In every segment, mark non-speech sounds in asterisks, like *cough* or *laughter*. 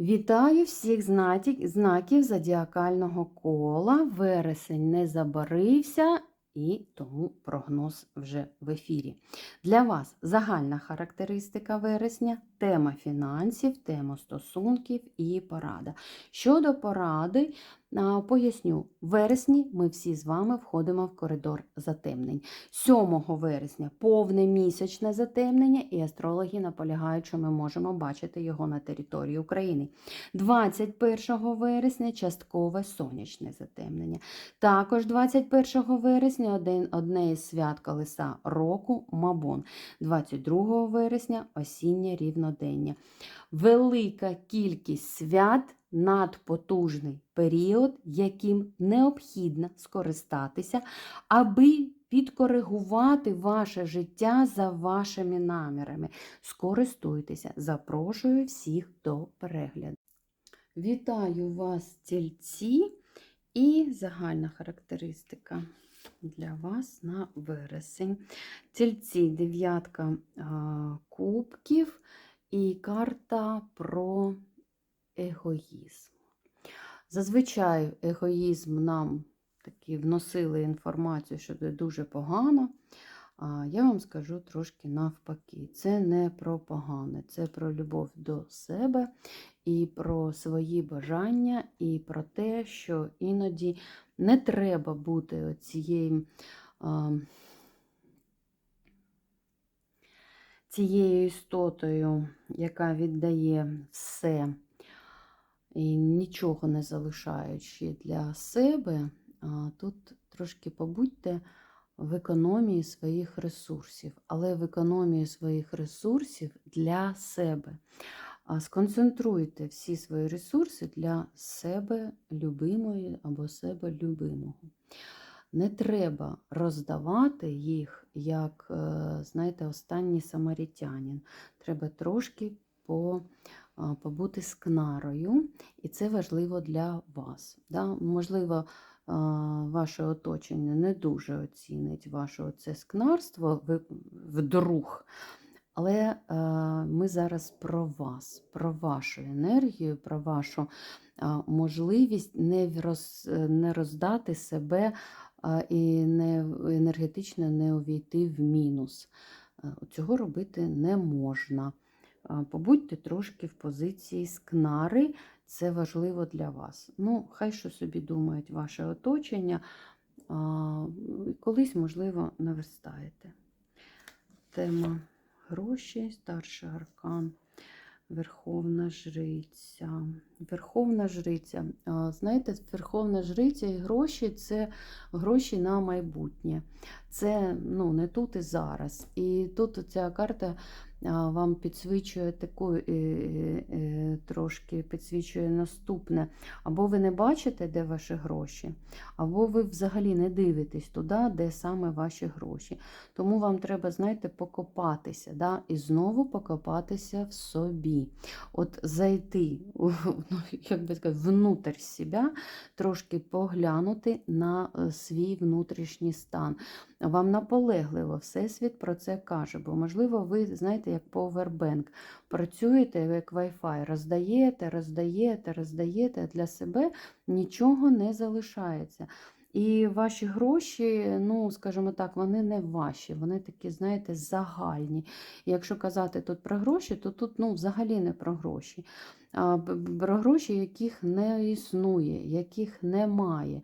Вітаю всіх знатік- знаків зодіакального кола. Вересень не забарився, і тому прогноз вже в ефірі. Для вас загальна характеристика вересня, тема фінансів, тема стосунків і порада. Щодо поради, поясню, в вересні ми всі з вами входимо в коридор затемнень. 7 вересня повне місячне затемнення, і астрологи наполягають, що ми можемо бачити його на території України. 21 вересня часткове сонячне затемнення. Також 21 вересня один, одне із свят колеса року Мабон. 22 вересня осіннє рівнодення. Велика кількість свят надпотужний період, яким необхідно скористатися, аби підкоригувати ваше життя за вашими намірами. Скористуйтеся, запрошую всіх до перегляду. Вітаю вас, тільці, і загальна характеристика для вас на вересень. Тільці дев'ятка кубків і карта про егоїзм. Зазвичай егоїзм нам таки вносили інформацію, що це дуже погано. А я вам скажу трошки навпаки. Це не про погане, це про любов до себе і про свої бажання, і про те, що іноді не треба бути цією. Цією істотою, яка віддає все і нічого не залишаючи для себе, тут трошки побудьте в економії своїх ресурсів, але в економії своїх ресурсів для себе. Сконцентруйте всі свої ресурси для себе любимої або себе любимого. Не треба роздавати їх, як, е, знаєте, останній самарітянин. Треба трошки по, побути з кнарою, і це важливо для вас. Да? Можливо, ваше оточення не дуже оцінить ваше це скнарство вдруг. Але ми зараз про вас, про вашу енергію, про вашу можливість не, роз, не роздати себе і не, енергетично не увійти в мінус. Е, Цього робити не можна. Побудьте трошки в позиції скнари, це важливо для вас. Ну, хай що собі думають ваше оточення, колись, можливо, наверстаєте. Тема гроші, старший аркан, Верховна Жриця. Верховна Жриця. Знаєте, Верховна Жриця і гроші це гроші на майбутнє. Це ну, не тут і зараз. І тут ця карта вам підсвічує таку е, е, трошки підсвічує наступне. Або ви не бачите, де ваші гроші, або ви взагалі не дивитесь туди, де саме ваші гроші. Тому вам треба, знаєте, покопатися, да? і знову покопатися в собі. От зайти, ну, як би сказати, внутрь себе, трошки поглянути на е, свій внутрішній стан. Вам наполегливо Всесвіт про це каже, бо, можливо, ви, знаєте, як повербенк, працюєте як Wi-Fi, роздаєте, роздаєте, роздаєте, для себе нічого не залишається. І ваші гроші, ну, скажімо так, вони не ваші, вони такі, знаєте, загальні. Якщо казати тут про гроші, то тут ну, взагалі не про гроші. А про гроші, яких не існує, яких немає.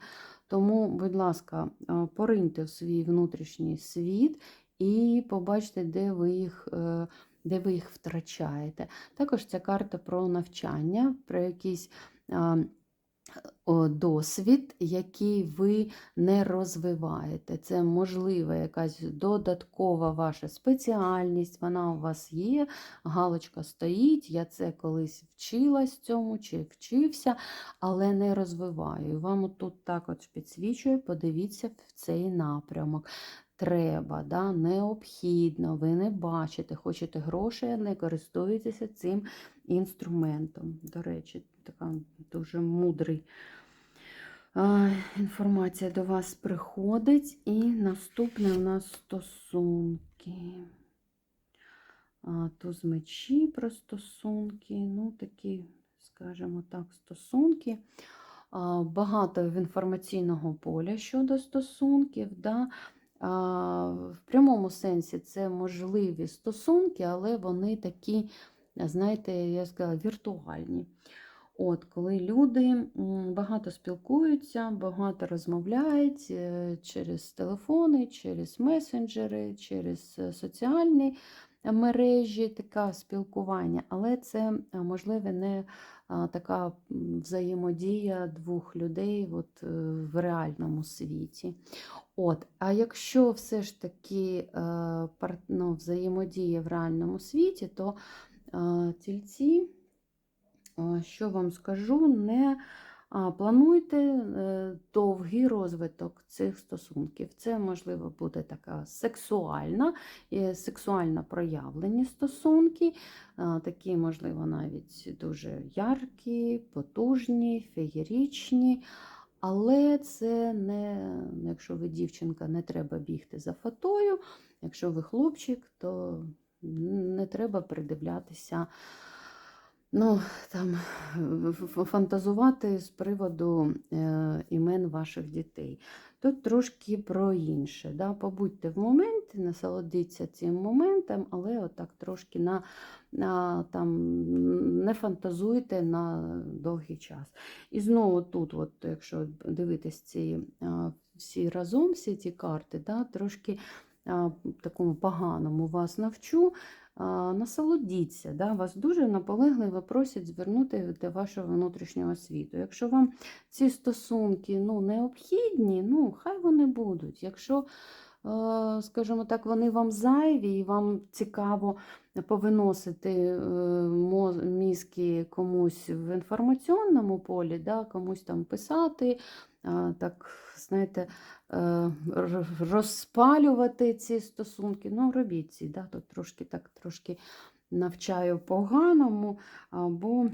Тому, будь ласка, пориньте в свій внутрішній світ і побачите, де ви їх. е, Де ви їх втрачаєте. Також ця карта про навчання, про якісь а, досвід, який ви не розвиваєте. Це можливо якась додаткова ваша спеціальність, вона у вас є, галочка стоїть, я це колись вчилась цьому чи вчився, але не розвиваю. І вам тут так от підсвічує, подивіться в цей напрямок. Треба, да, необхідно, ви не бачите, хочете грошей, не користуєтеся цим інструментом. До речі, така дуже мудрий інформація до вас приходить. І наступне у нас стосунки. Туз мечі про стосунки. Ну, такі скажімо так, стосунки. Багато в інформаційного поля щодо стосунків. Да? В прямому сенсі це можливі стосунки, але вони такі, знаєте, я сказала, віртуальні. От, Коли люди багато спілкуються, багато розмовляють е, через телефони, через месенджери, через е, соціальні мережі, таке спілкування, але це е, можливо не така взаємодія двох людей от, е, в реальному світі. От, А якщо все ж таки е, ну, взаємодія в реальному світі, то е, тільці, е, що вам скажу, не плануйте е, довгий розвиток цих стосунків. Це, можливо, буде така сексуальна, сексуально проявлені стосунки, такі, можливо, навіть дуже яркі, потужні, феєрічні. Але це не, якщо ви дівчинка, не треба бігти за фотою. Якщо ви хлопчик, то не треба придивлятися, ну, там, фантазувати з приводу е, імен ваших дітей. Тут трошки про інше. Да? Побудьте в моменті, насолодіться цим моментом, але отак трошки на, на, там, не фантазуйте на довгий час. І знову тут, от, якщо дивитись ці всі разом, всі ці карти, да, трошки такому поганому вас навчу. Насолодіться, да, вас дуже наполегливо просять звернути до вашого внутрішнього світу. Якщо вам ці стосунки ну, необхідні, ну, хай вони будуть. Якщо, е, скажімо так, вони вам зайві і вам цікаво повиносити е, мізки комусь в інформаційному полі, да, комусь там писати, так, знаєте, е, розпалювати ці стосунки. Ну, робіть ці, да, тут трошки так трошки навчаю поганому, або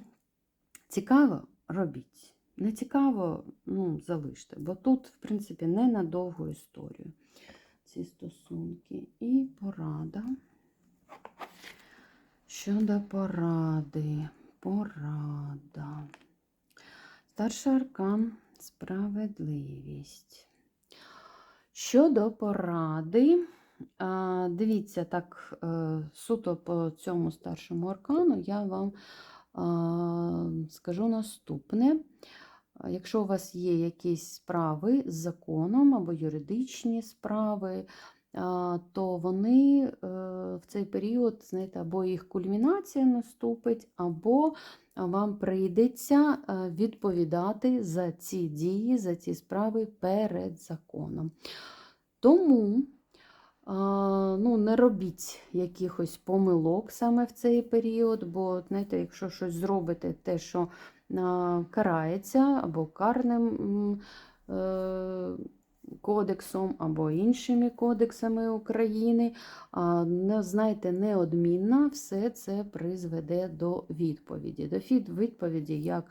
цікаво робіть. Не цікаво, ну, залиште, бо тут, в принципі, не на довгу історію ці стосунки. І порада. Щодо поради. Порада. Старший аркан справедливість. Щодо поради, дивіться, так, е, суто по цьому старшому аркану я вам скажу наступне. Якщо у вас є якісь справи з законом або юридичні справи, то вони е, в цей період, знаєте, або їх кульмінація наступить, або вам прийдеться е, відповідати за ці дії, за ці справи перед законом. Тому ну, не робіть якихось помилок саме в цей період, бо знаєте, якщо щось зробите, те, що карається або карним е, кодексом, або іншими кодексами України, не, знаєте, неодмінно все це призведе до відповіді. До відповіді як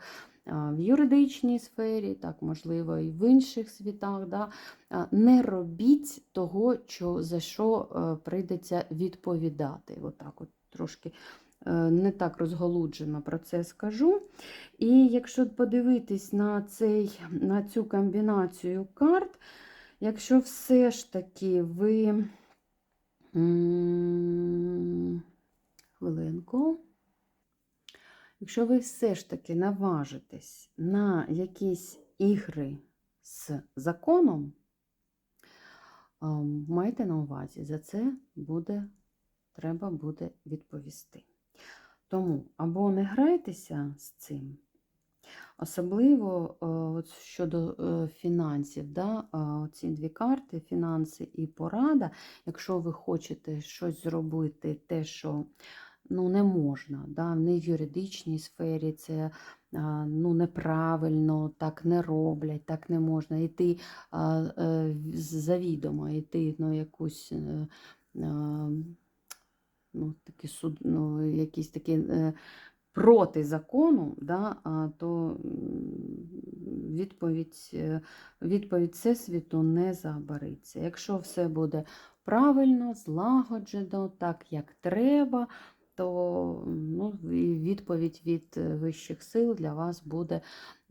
в юридичній сфері, так, можливо, і в інших світах. Да? Не робіть того, що, за що е, прийдеться відповідати. Отак от трошки е, не так розголуджено про це скажу. І якщо подивитись на, цей, на цю комбінацію карт, якщо все ж таки ви. Хвилинку. Якщо ви все ж таки наважитесь на якісь ігри з законом, майте на увазі, за це буде, треба буде відповісти. Тому або не грайтеся з цим, особливо е, от щодо е, фінансів, да, ці дві карти, фінанси і порада, якщо ви хочете щось зробити, те, що ну, не можна, да, не в юридичній сфері, це ну, неправильно, так не роблять, так не можна. Іти а, е, завідомо, йти ну, якусь ну, такі суд, ну, якісь такі проти закону, да, то відповідь, е, відповідь Всесвіту не забариться. Якщо все буде правильно, злагоджено, так як треба, то ну, відповідь від е, вищих сил для вас буде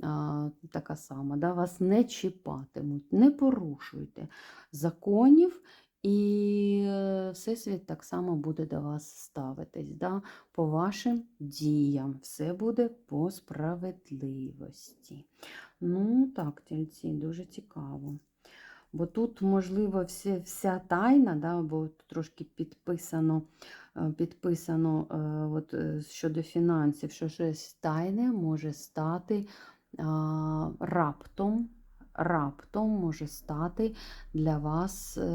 а, така сама. Да? Вас не чіпатимуть, не порушуйте законів, і е, Всесвіт так само буде до вас ставитись. Да? По вашим діям. Все буде по справедливості. Ну, так, тільці, дуже цікаво. Бо тут, можливо, всі, вся тайна, да, бо трошки підписано, е, підписано е, от, е, щодо фінансів, що щось тайне може стати а, раптом, раптом може стати для вас е,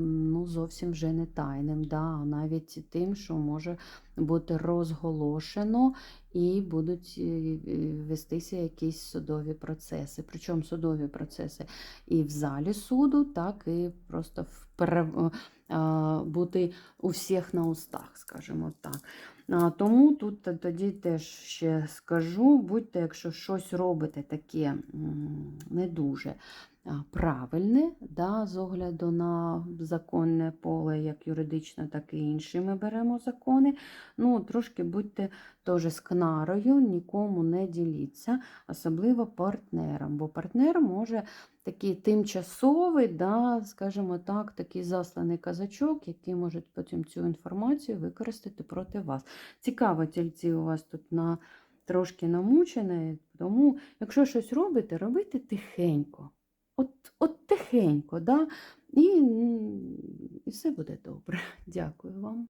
ну, зовсім вже не тайним, да, навіть тим, що може бути розголошено і будуть е, е, вестися якісь судові процеси. Причому судові процеси і в залі суду, так і просто в пере- бути у всіх на устах, скажімо так. Тому тут тоді теж ще скажу, будьте, якщо щось робите таке не дуже правильне, да, з огляду на законне поле, як юридично, так і інші ми беремо закони. Ну, трошки будьте теж з кнарою, нікому не діліться, особливо партнерам, бо партнер може такий тимчасовий, да, скажімо так, такий засланий казачок, який може потім цю інформацію використати проти вас. Цікаво, тільці у вас тут на трошки намучене, тому якщо щось робите, робите тихенько. От, от тихенько, да? і, і все буде добре. *laughs* Дякую вам.